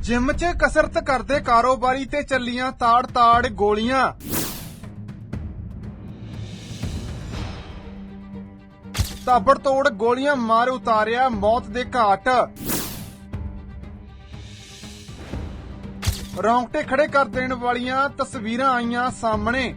Gym 'ਚ ਕਸਰਤ ਕਰਦੇ ਕਾਰੋਬਾਰੀ ਤੇ ਚੱਲੀਆਂ ਤਾੜ-ਤਾੜ ਗੋਲੀਆਂ। ਤਾਬੜਤੋੜ ਗੋਲੀਆਂ ਮਾਰ ਉਤਾਰਿਆ ਮੌਤ ਦੇ ਘਾਟ। ਰੌਂਗਟੇ ਖੜੇ ਕਰ ਦੇਣ ਵਾਲੀਆਂ ਤਸਵੀਰਾਂ ਆਈਆਂ ਸਾਹਮਣੇ।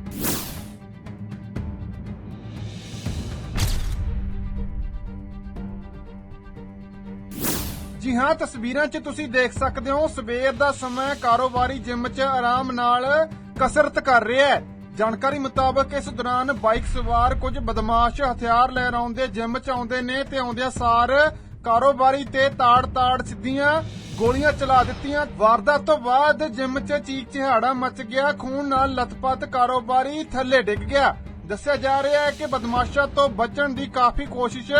ਜੀ ਹਾਂ, ਤਸਵੀਰਾਂ 'ਚ ਤੁਸੀਂ ਦੇਖ ਸਕਦੇ ਹੋ, ਸਵੇਰ ਦਾ ਸਮਾਂ ਕਾਰੋਬਾਰੀ ਜਿਮ 'ਚ ਆਰਾਮ ਨਾਲ ਕਸਰਤ ਕਰ ਰਿਹਾ ਹੈ। ਜਾਣਕਾਰੀ ਮੁਤਾਬਕ ਇਸ ਦੌਰਾਨ ਬਾਈਕ ਸਵਾਰ ਕੁਝ ਬਦਮਾਸ਼ ਹਥਿਆਰ ਲੈ ਆਉਂਦੇ, ਜਿਮ 'ਚ ਆਉਂਦੇ ਨੇ ਤੇ ਆਉਂਦਿਆਂ ਸਾਰ ਕਾਰੋਬਾਰੀ ਤੇ ਤਾੜ-ਤਾੜ ਸਿੱਧੀਆਂ ਗੋਲੀਆਂ ਚਲਾ ਦਿੱਤੀਆਂ। ਵਾਰਦਾਤ ਤੋਂ ਬਾਅਦ ਜਿਮ 'ਚ ਚੀਕ ਚਿਹਾੜਾ ਮਚ ਗਿਆ, ਖੂਨ ਨਾਲ ਲਤਪਤ ਕਾਰੋਬਾਰੀ ਥੱਲੇ ਡਿੱਗ ਗਿਆ। ਦੱਸਿਆ ਜਾ ਰਿਹਾ ਹੈ ਕਿ ਬਦਮਾਸ਼ਾਂ ਤੋਂ ਬਚਣ ਦੀ ਕਾਫੀ ਕੋਸ਼ਿਸ਼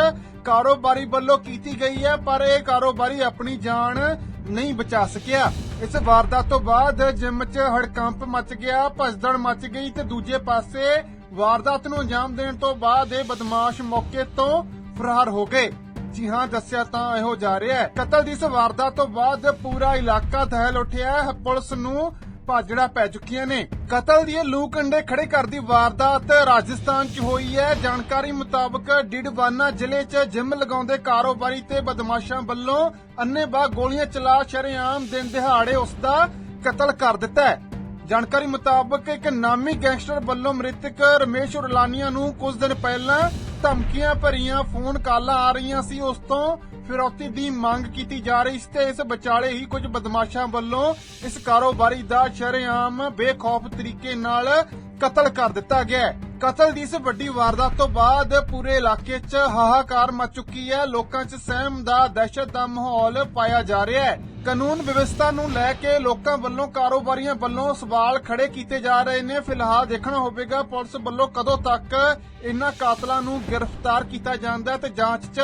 ਕਾਰੋਬਾਰੀ ਵੱਲੋਂ ਕੀਤੀ ਗਈ ਹੈ, ਪਰ ਇਹ ਕਾਰੋਬਾਰੀ ਆਪਣੀ ਜਾਨ ਨਹੀਂ ਬਚਾ ਸਕਿਆ। ਇਸ ਵਾਰਦਾਤ ਤੋਂ ਬਾਅਦ ਜਿਮ 'ਚ ਹੜਕੰਪ ਮਚ ਗਿਆ ਭਸਦੜ ਮਚ ਗਈ ਤੇ ਦੂਜੇ ਪਾਸੇ ਵਾਰਦਾਤ ਨੂੰ ਅੰਜਾਮ ਦੇਣ ਤੋਂ ਬਾਅਦ ਇਹ ਬਦਮਾਸ਼ ਮੌਕੇ ਤੋਂ ਫਰਾਰ ਹੋ ਗਏ। ਜੀ ਹਾਂ, ਦੱਸਿਆ ਤਾਂ ਇਹੋ ਜਾ ਰਿਹਾ ਹੈ। ਕਤਲ ਦੀ ਇਸ ਵਾਰਦਾਤ ਤੋਂ ਬਾਅਦ ਪੂਰਾ ਇਲਾਕਾ ਦਹਿਲ ਉੱਠਿਆ ਹੈ। ਪੁਲਿਸ ਨੂੰ ਭਾਜੜਾ ਪੈ ਚੁੱਕੀਆਂ ਨੇ। ਕਤਲ ਦੀ ਲੂ ਕੰਡੇ ਖੜੇ ਕਰਦੀ ਵਾਰਦਾਤ ਰਾਜਸਥਾਨ 'ਚ ਹੋਈ ਹੈ। ਜਾਣਕਾਰੀ ਮੁਤਾਬਕ ਡਿਡਵਾਨਾ ਜ਼ਿਲ੍ਹੇ 'ਚ ਜਿਮ ਲਗਾਉਂਦੇ ਕਾਰੋਬਾਰੀ ਤੇ ਬਦਮਾਸ਼ਾਂ ਵੱਲੋਂ ਅੰਨੇਬਾਹ ਗੋਲੀਆਂ ਚਲਾ ਸ਼ਰੇਆਮ ਦਿਨ ਦਿਹਾੜੇ ਉਸ ਦਾ ਕਤਲ ਕਰ ਦਿੱਤਾ ਹੈ। ਜਾਣਕਾਰੀ ਮੁਤਾਬਕ ਇੱਕ ਨਾਮੀ ਗੈਂਗਸਟਰ ਵੱਲੋਂ ਮ੍ਰਿਤਕ ਰਮੇਸ਼ ਉਰਲਾਨੀਆ ਨੂੰ ਕੁਝ ਦਿਨ ਪਹਿਲਾਂ ਧਮਕੀਆਂ ਭਰੀਆਂ ਫੋਨ ਕਾਲਾਂ ਆ ਰਹੀਆਂ ਸੀ। ਉਸ ਤੋਂ ਫਿਰੌਤੀ ਦੀ ਮੰਗ ਕੀਤੀ ਜਾ ਰਹੀ ਸੀ ਤੇ ਇਸ ਵਿਚਾਲੇ ਹੀ ਕੁਝ ਬਦਮਾਸ਼ਾਂ ਵੱਲੋਂ ਇਸ ਕਾਰੋਬਾਰੀ ਦਾ ਸ਼ਰੇਆਮ ਬੇਖੌਫ ਤਰੀਕੇ ਨਾਲ ਕਤਲ ਕਰ ਦਿੱਤਾ ਗਿਆ ਕਤਲ ਦੀ ਇਸ ਵੱਡੀ ਵਾਰਦਾਤ ਤੋਂ ਬਾਅਦ ਪੂਰੇ ਇਲਾਕੇ 'ਚ ਹਾਹਾਕਾਰ ਮਚ ਚੁੱਕੀ ਹੈ। ਲੋਕਾਂ 'ਚ ਸਹਿਮ ਦਾ ਦਹਿਸ਼ਤ ਦਾ ਮਾਹੌਲ ਪਾਇਆ ਜਾ ਰਿਹਾ ਹੈ। ਕਾਨੂੰਨ ਵਿਵਸਥਾ ਨੂੰ ਲੈ ਕੇ ਲੋਕਾਂ ਵੱਲੋਂ ਕਾਰੋਬਾਰੀਆਂ ਵੱਲੋਂ ਸਵਾਲ ਖੜੇ ਕੀਤੇ ਜਾ ਰਹੇ ਨੇ। ਫਿਲਹਾਲ ਦੇਖਣਾ ਹੋਵੇਗਾ ਪੁਲਿਸ ਵੱਲੋਂ ਕਦੋਂ ਤੱਕ ਇਨ੍ਹਾਂ ਕਾਤਲਾਂ ਨੂੰ ਗ੍ਰਿਫਤਾਰ ਕੀਤਾ ਜਾਂਦਾ ਹੈ ਤੇ ਜਾਂਚ 'ਚ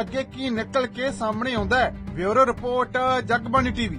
ਅੱਗੇ ਕੀ ਨਿਕਲ ਕੇ ਸਾਹਮਣੇ ਆਉਂਦਾ ਹੈ। Bureau report, Jagbani TV.